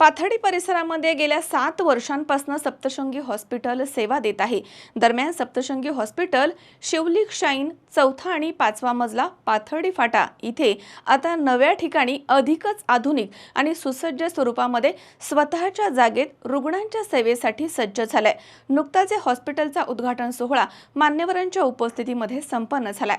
पाथर्डी परिसरामध्ये गेल्या सात वर्षांपासून सप्तशृंगी हॉस्पिटल सेवा देत आहे. दरम्यान सप्तशृंगी हॉस्पिटल शिवलिक शाईन चौथा आणि पाचवा मजला पाथर्डी फाटा इथे आता नव्या ठिकाणी अधिकच आधुनिक आणि सुसज्ज स्वरूपामध्ये स्वतःच्या जागेत रुग्णांच्या सेवेसाठी सज्ज झालाय. नुकताच या हॉस्पिटलचा उद्घाटन सोहळा मान्यवरांच्या उपस्थितीमध्ये संपन्न झालाय.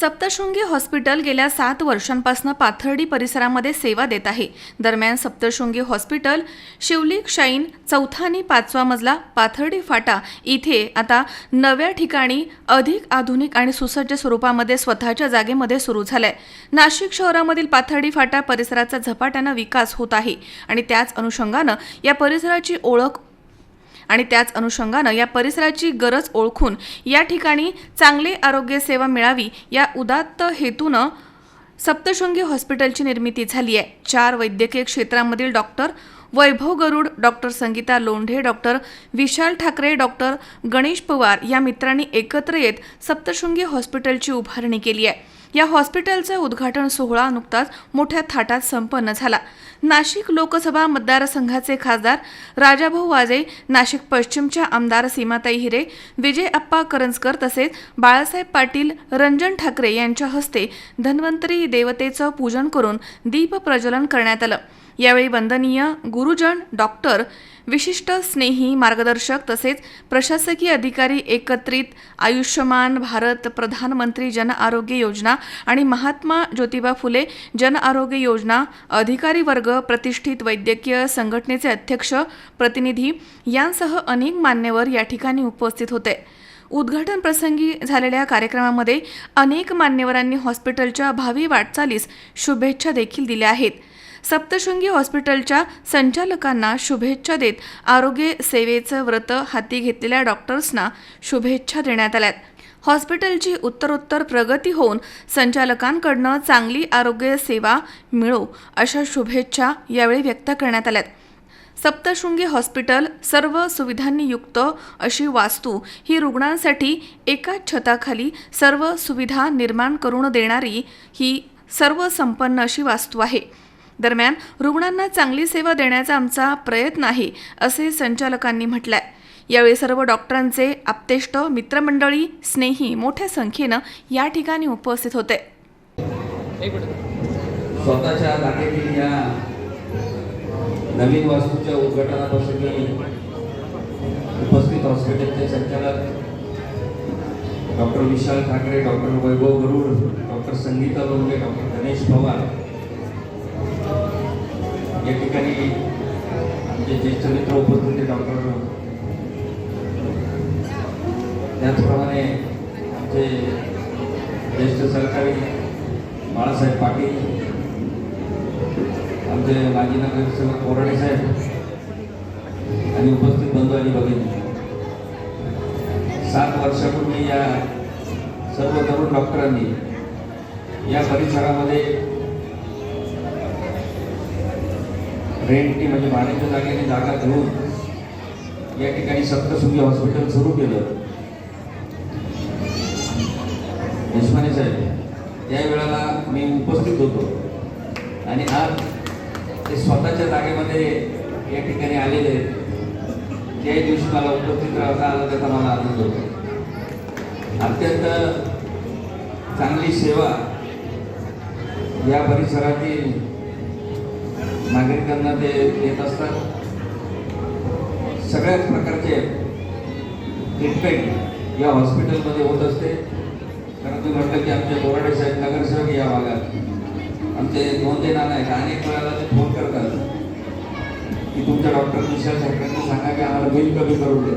सप्तशृंगी हॉस्पिटल गेल्या सात वर्षांपासून पाथर्डी परिसरामध्ये सेवा देत आहे. दरम्यान सप्तशृंगी हॉस्पिटल शिवली शाईन चौथा आणि पाचवा मजला पाथर्डी फाटा इथे आता नव्या ठिकाणी अधिक आधुनिक आणि सुसज्ज स्वरूपामध्ये स्वतःच्या जागेमध्ये सुरू झालंय. नाशिक शहरामधील पाथर्डी फाटा परिसराचा झपाट्यानं विकास होत आहे आणि त्याच अनुषंगानं या परिसराची ओळख आणि त्याच अनुषंगानं या परिसराची गरज ओळखून या ठिकाणी चांगले आरोग्य सेवा मिळावी या उदात्त हेतूनं सप्तशृंगी हॉस्पिटलची निर्मिती झाली आहे. चार वैद्यकीय क्षेत्रामधील doctor Vaibhav Garud doctor Sangita Londhe doctor Vishal Thackeray doctor Ganesh Pawar या मित्रांनी एकत्र येत सप्तशृंगी हॉस्पिटलची उभारणी केली आहे. या हॉस्पिटलचा उद्घाटन सोहळा नुकताच मोठ्या थाटात संपन्न झाला. नाशिक लोकसभा मतदारसंघाचे खासदार राजाभाऊ वाजे नाशिक पश्चिमच्या आमदार सीमाताई हिरे विजय अप्पा करंजकर तसेच बाळासाहेब पाटील रंजन ठाकरे यांच्या हस्ते धन्वंतरी देवतेचं पूजन करून दीप प्रज्वलन करण्यात आलं. यावेळी वंदनीय गुरुजन डॉक्टर विशिष्ट स्नेही मार्गदर्शक तसेच प्रशासकीय अधिकारी एकत्रित आयुष्यमान भारत प्रधानमंत्री जन आरोग्य योजना आणि महात्मा ज्योतिबा फुले जन आरोग्य योजना अधिकारी वर्ग प्रतिष्ठित वैद्यकीय संघटनेचे अध्यक्ष प्रतिनिधी यांसह अनेक मान्यवर या ठिकाणी उपस्थित होते. उद्घाटन प्रसंगी झालेल्या कार्यक्रमामध्ये अनेक मान्यवरांनी हॉस्पिटलच्या भावी वाटचालीस शुभेच्छा देखील दिल्या आहेत. सप्तशृंगी हॉस्पिटलच्या संचालकांना शुभेच्छा देत आरोग्य सेवेचं व्रत हाती घेतलेल्या डॉक्टर्सना शुभेच्छा देण्यात आल्यात. हॉस्पिटलची उत्तरोत्तर प्रगती होऊन संचालकांकडनं चांगली आरोग्य सेवा मिळो अशा शुभेच्छा यावेळी व्यक्त करण्यात आल्यात. सप्तशृंगी हॉस्पिटल सर्व सुविधांनी युक्त अशी वास्तू ही रुग्णांसाठी एकाच छताखाली सर्व सुविधा निर्माण करून देणारी ही सर्व संपन्न अशी वास्तू आहे. दरम्यान रुग्णांना चांगली सेवा देण्याचा आमचा प्रयत्न आहे असे संचालकांनी म्हटलंय. यावेळी सर्व डॉक्टरांचे आप्तेष्ट मित्रमंडळी स्नेही मोठ्या संख्येनं या ठिकाणी उपस्थित होते. स्वतःच्या जागेतील या नवीन वास्तूच्या उद्घाटनाप्रसंगी उपस्थित हॉस्पिटलचे संचालक doctor Vishal Thackeray doctor Vaibhav Garud doctor Sangita Longe doctor Ganesh Pawar या ठिकाणी आमचे ज्येष्ठ मित्र उपस्थित डॉक्टर त्याचप्रमाणे आमचे ज्येष्ठ सरकारी बाळासाहेब पाटील आमचे माजी नगरसेवक कोराडे साहेब आणि उपस्थित बंधू आणि भगिनी. सात वर्षापूर्वी या सर्व तरुण डॉक्टरांनी या परिसरामध्ये रेंटनी म्हणजे भाड्याच्या जागेने जागा घेऊन या ठिकाणी सप्तशृंगी हॉस्पिटल सुरू केलं. देशपांडे साहेब या वेळेला मी उपस्थित होतो. आणि आज ते स्वतःच्या जागेमध्ये या ठिकाणी आलेले आहेत. त्याही दिवशी मला उपस्थित राहता आलं त्याचा मला आनंद होतो. अत्यंत चांगली सेवा या परिसरातील नागरिकांना ते देत असतात. सगळ्याच प्रकारचे ट्रीटमेंट या हॉस्पिटलमध्ये होत असते. कारण तुम्ही म्हटलं की आमचे बोराडे साहेब नगरसेवक या भागात. आमचे नोंदे नाना आहेत. अनेक वेळाला ते फोन करतात. की तुमच्या डॉक्टर विशाल ठाकरेंना सांगा की आम्हाला बिल कमी करून दे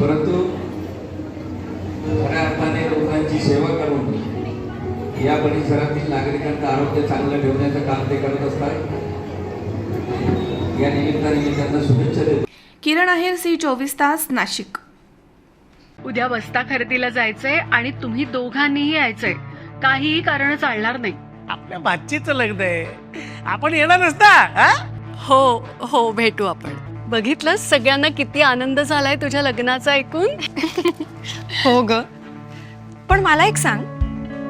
परंतु खऱ्या अर्थाने रुग्णांची सेवा करून या परिसरातील नागरिकांचं आरोग्य चांगलं ठेवण्याचं काम ते करत असतात. या निमित्ताने मी त्यांना शुभेच्छा देतो. किरण आहेर सी चोवीस तास नाशिक. उद्या बस्ता खरेदीला जायचंय आणि तुम्ही दोघांनीही यायचंय. काहीही कारण चालणार नाही. आपल्या भाचीचं लग्न आहे. आपण येणार नसता हा? हो हो भेटू आपण. बघितलंस सगळ्यांना किती आनंद झालाय तुझ्या लग्नाचा ऐकून? हो ग. पण मला एक सांग.